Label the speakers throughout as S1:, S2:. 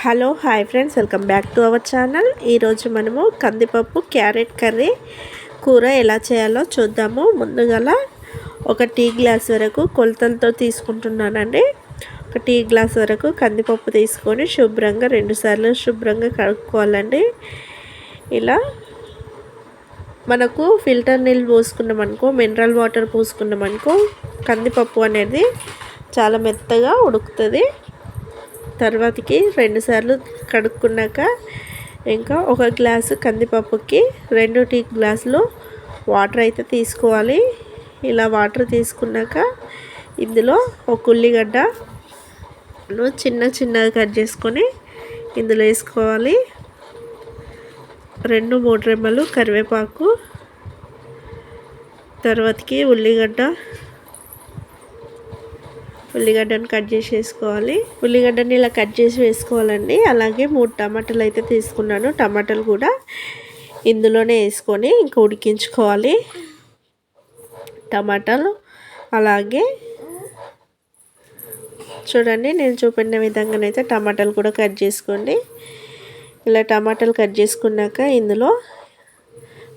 S1: Hello hi friends. Welcome back to our channel. ఈరోజు మనము కందిపప్పు క్యారెట్ కర్రీ కూర ఎలా చేయాలో చూద్దాము. ముందుగల ఒక టీ గ్లాస్ వరకు కొలతలతో తీసుకుంటున్నానండి. ఒక టీ గ్లాస్ వరకు కందిపప్పు తీసుకొని శుభ్రంగా రెండుసార్లు శుభ్రంగా కడుక్కోవాలండి. ఇలా మనకు ఫిల్టర్ నీళ్ళు పోసుకున్నాం అనుకో మినరల్ వాటర్ పోసుకున్నాం అనుకో కందిపప్పు అనేది చాలా మెత్తగా ఉడుకుతుంది. తర్వాతకి రెండుసార్లు కడుక్కున్నాక ఇంకా ఒక గ్లాసు కందిపప్పుకి రెండు టీ గ్లాసులు వాటర్ అయితే తీసుకోవాలి. ఇలా వాటర్ తీసుకున్నాక ఇందులో ఒక ఉల్లిగడ్డ చిన్న చిన్నగా కట్ చేసుకొని ఇందులో వేసుకోవాలి. రెండు మూడు రెమ్మలు కరివేపాకు తర్వాతకి ఉల్లిగడ్డ ఉల్లిగడ్డను కట్ చేసి వేసుకోవాలి ఉల్లిగడ్డని ఇలా కట్ చేసి వేసుకోవాలండి. అలాగే మూడు టమాటాలు అయితే తీసుకున్నాను. టమాటాలు కూడా ఇందులోనే వేసుకొని ఇంకా ఉడికించుకోవాలి. టమాటాలు అలాగే చూడండి నేను చూపిన విధంగానైతే టమాటాలు కూడా కట్ చేసుకోండి. ఇలా టమాటాలు కట్ చేసుకున్నాక ఇందులో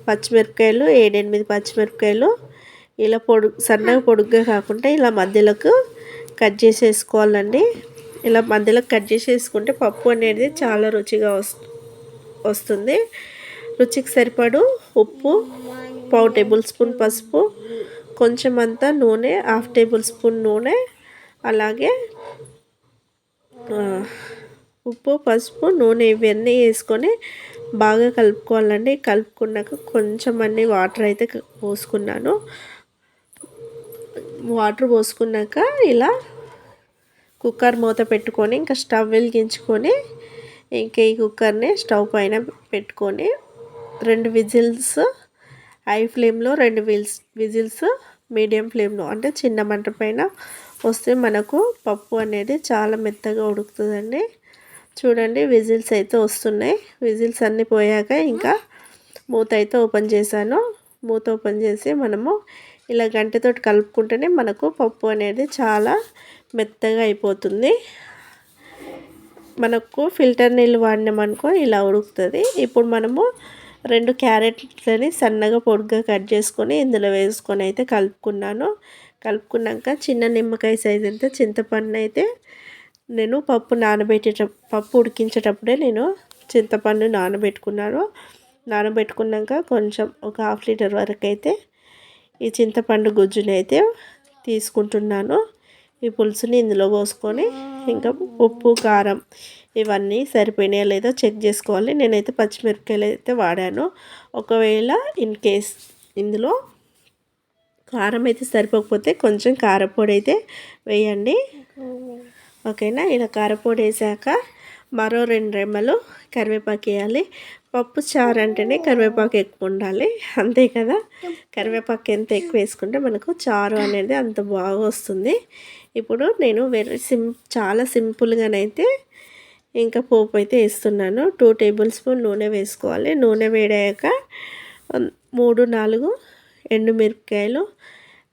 S1: పచ్చిమిరపకాయలు ఏడెనిమిది పచ్చిమిరపకాయలు ఇలా పొడు సన్నగా పొడుగ్గా కాకుండా ఇలా మధ్యలోకి కట్ చేసేసుకోవాలండి. ఇలా మధ్యలో కట్ చేసేసుకుంటే పప్పు అనేది చాలా రుచిగా వస్తుంది. రుచికి సరిపడు ఉప్పు పావు టేబుల్ స్పూన్ పసుపు కొంచెం అంతా నూనె హాఫ్ టేబుల్ స్పూన్ నూనె అలాగే ఉప్పు పసుపు నూనె ఇవన్నీ వేసుకొని బాగా కలుపుకోవాలండి. కలుపుకున్నాక కొంచెం అన్ని వాటర్ అయితే పోసుకున్నాను. వాటర్ పోసుకున్నాక ఇలా కుక్కర్ మూత పెట్టుకొని ఇంకా స్టవ్ వెలిగించుకొని ఇంకా ఈ కుక్కర్ని స్టవ్ పైన పెట్టుకొని రెండు విజిల్స్ హై ఫ్లేమ్లో రెండు విల్స్ విజిల్స్ మీడియం ఫ్లేమ్లో అంటే చిన్న మంట పైన వస్తే మనకు పప్పు అనేది చాలా మెత్తగా ఉడుకుతుందండి. చూడండి విజిల్స్ అయితే వస్తున్నాయి. విజిల్స్ అన్నీ పోయాక ఇంకా మూత అయితే ఓపెన్ చేశాను. మూత ఓపెన్ చేసి మనము ఇలా గంటతో కలుపుకుంటేనే మనకు పప్పు అనేది చాలా మెత్తగా అయిపోతుంది. మనకు ఫిల్టర్ నీళ్ళు వాడినామనుకో ఇలా ఉడుకుతుంది. ఇప్పుడు మనము రెండు క్యారెట్లని సన్నగా పొడుగ్గా కట్ చేసుకొని ఇందులో వేసుకొని అయితే కలుపుకున్నాను. కలుపుకున్నాక చిన్న నిమ్మకాయ సైజ్ అయితే చింతపండు అయితే నేను పప్పు నానబెట్టేట పప్పు ఉడికించేటప్పుడే నేను చింతపండు నానబెట్టుకున్నాను. నానబెట్టుకున్నాక కొంచెం ఒక హాఫ్ లీటర్ వరకు అయితే ఈ చింతపండు గుజ్జుని అయితే తీసుకుంటున్నాను. ఈ పులుసుని ఇందులో పోసుకొని ఇంకా ఉప్పు కారం ఇవన్నీ సరిపోయినాయా లేదో చెక్ చేసుకోవాలి. నేనైతే పచ్చిమిరపకాయలు అయితే వాడాను. ఒకవేళ ఇన్ కేస్ ఇందులో కారం అయితే సరిపోకపోతే కొంచెం కారపొడి అయితే వేయండి. ఓకేనా? ఇలా కారపొడి వేసాక మరో రెండు రెమ్మలు కరివేపాకు వేయాలి. పప్పు చారు అంటేనే కరివేపాకు ఎక్కువ ఉండాలి. అంతే కదా? కరివేపాకు ఎంత ఎక్కువ వేసుకుంటే మనకు చారు అనేది అంత బాగా వస్తుంది. ఇప్పుడు నేను వెరీ సిం చాలా సింపుల్గానైతే ఇంకా పోపు అయితే వేస్తున్నాను. టూ టేబుల్ స్పూన్ నూనె వేసుకోవాలి. నూనె వేడాక మూడు నాలుగు ఎండుమిరపకాయలు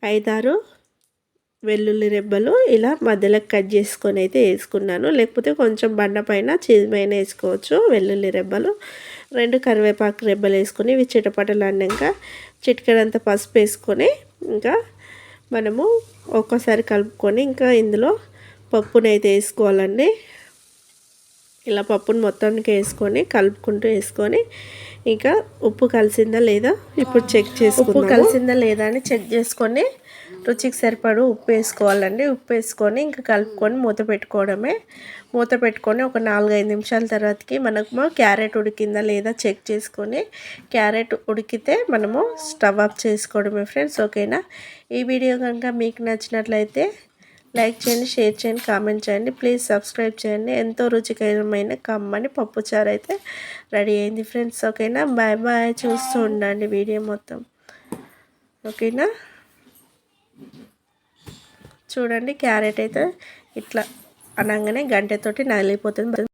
S1: ఐదారు వెల్లుల్లి రెబ్బలు ఇలా మధ్యలో కట్ చేసుకొని అయితే వేసుకున్నాను. లేకపోతే కొంచెం బండ పైన చిదిమైన వేసుకోవచ్చు వెల్లుల్లి రెబ్బలు. రెండు కరివేపాకు రెబ్బలు వేసుకొని ఇవి చిటపటలు అన్నాక చిటికెడంత పసుపు వేసుకొని ఇంకా మనము ఒక్కసారి కలుపుకొని ఇంకా ఇందులో పప్పుని అయితే వేసుకోవాలండి. ఇలా పప్పును మొత్తానికి వేసుకొని కలుపుకుంటూ వేసుకొని ఇంకా ఉప్పు కలిసిందా లేదా? ఇప్పుడు చెక్ చేసుకుని ఉప్పు కలిసిందా లేదా అని చెక్ చేసుకొని రుచికి సరిపడు ఉప్పు వేసుకోవాలండి. ఉప్పు వేసుకొని ఇంకా కలుపుకొని మూత పెట్టుకోవడమే. మూత పెట్టుకొని ఒక నాలుగైదు నిమిషాల తర్వాతకి మనకు క్యారెట్ ఉడికిందా లేదా చెక్ చేసుకొని క్యారెట్ ఉడికితే మనము స్టవ్ ఆఫ్ చేసుకోవడమే ఫ్రెండ్స్. ఓకేనా? ఈ వీడియో కనుక మీకు నచ్చినట్లయితే లైక్ చేయండి షేర్ చేయండి కామెంట్ చేయండి. ప్లీజ్ సబ్స్క్రైబ్ చేయండి. ఎంతో రుచికరమైన కమ్మని పప్పుచారు అయితే రెడీ అయింది ఫ్రెండ్స్. ఓకేనా? Bye bye. చూస్తూ ఉండండి వీడియో మొత్తం. ఓకేనా? చూడండి క్యారెట్ అయితే ఇట్లా అనగానే గంటతోటి నలిగిపోతుంది.